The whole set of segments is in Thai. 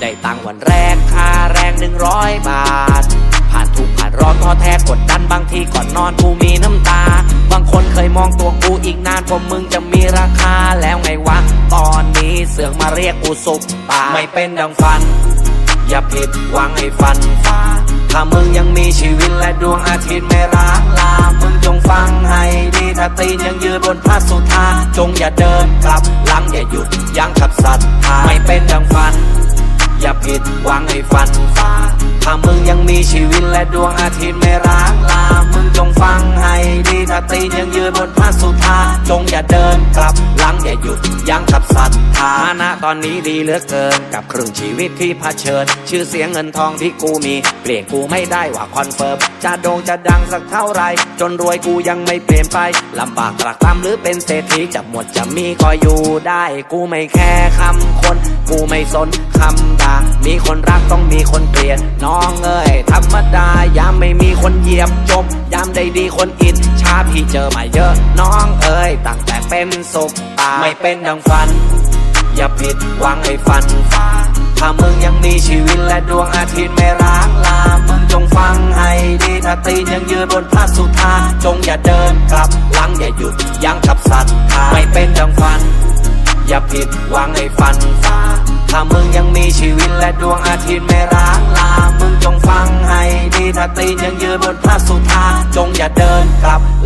ได้ตังค์วันแรกค่าแรงหนึ่งร้อยบาท ผ่านทุกผ่านร้อนท้อแท้กดดันบางทีก่อนนอนกูมีน้ำตา บางคนเคยมองตัวกูอีกนานกว่ามึงจะมีราคาแล้วไงวะ ตอนนี้เสือกมาเรียกกูสุปตาไม่เป็นดังฝัน อย่าผิดหวังให้ฝันฟ้าถ้ามึงยังมีชีวิตและดวงอาทิตย์ไม่ร้างลา มึงจงฟังให้ดีถ้าตีนยังยืนบนพระสุธาจงอย่าเดินกลับหลังอย่าหยุดยั้งขับสัตว์ไม่เป็นดัง ผิดหวังให้ฝันฟ้า ถ้ามึงยังมีชีวิตและดวงอาทิตย์ไม่ร้างลา มึงจงฟังให้ดีถ้าตีนยังยืนบนพระสุธาจงอย่าเดินกลับหลังอย่าหยุดยั้งทับสัต ฐานะตอนนี้ดีเหลือเกิน กับครึ่งชีวิตที่เผชิญ ชื่อเสียงเงินทองที่กูมี เปลี่ยนกูไม่ได้ว่าคอนเฟิร์มจะโด่งจะดังสักเท่าไร จนรวยกูยังไม่เปลี่ยนไปลำบากตรากตรำหรือเป็นเศรษฐีจะหมดจะมีก็อยู่ได้ กูไม่แค่คำคน กูไม่สนคำด่ามีคนรักต้องมีคนเกลียดน้องเอ้ยธรรมดายามไม่มีคนเหยียบจมยามได้ดีคนอินชาพี่เจอมาเยอะ น้องเอ้ยตั้งแต่เป็นสุขตาไม่เป็นดังฝัน อย่าผิดหวังให้ฝันฟ้าถ้ามึงยังมีชีวิตและดวงอาทิตย์ไม่ร้างลา มึงจงฟังให้ดีถ้าตีนยังยืนบนพระสุธาจงอย่าเดินกลับหลังอย่าหยุดยั้งกับสัตว์ไม่เป็นดังฝัน อย่าผิดหวังให้ฝันฟ้าถ้ามึงยังมีชีวิตและดวงอาทิตย์ไม่ร้างลา มึงจงฟังให้ดีถ้าตีนยังยืนบนพระสุธาจงอย่าเดินกลับ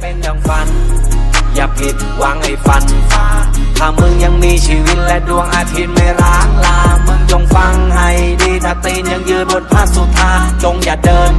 เป็นดังฝัน อย่าผิดหวังให้ฝันฟาถ้ามึงยังมีชีวิตและดวงอาทิตย์ไม่ร้างลา มึงจงฟังให้ดี ถ้าตีนยังยืนบนผ้าสุธาจงอย่าเดิน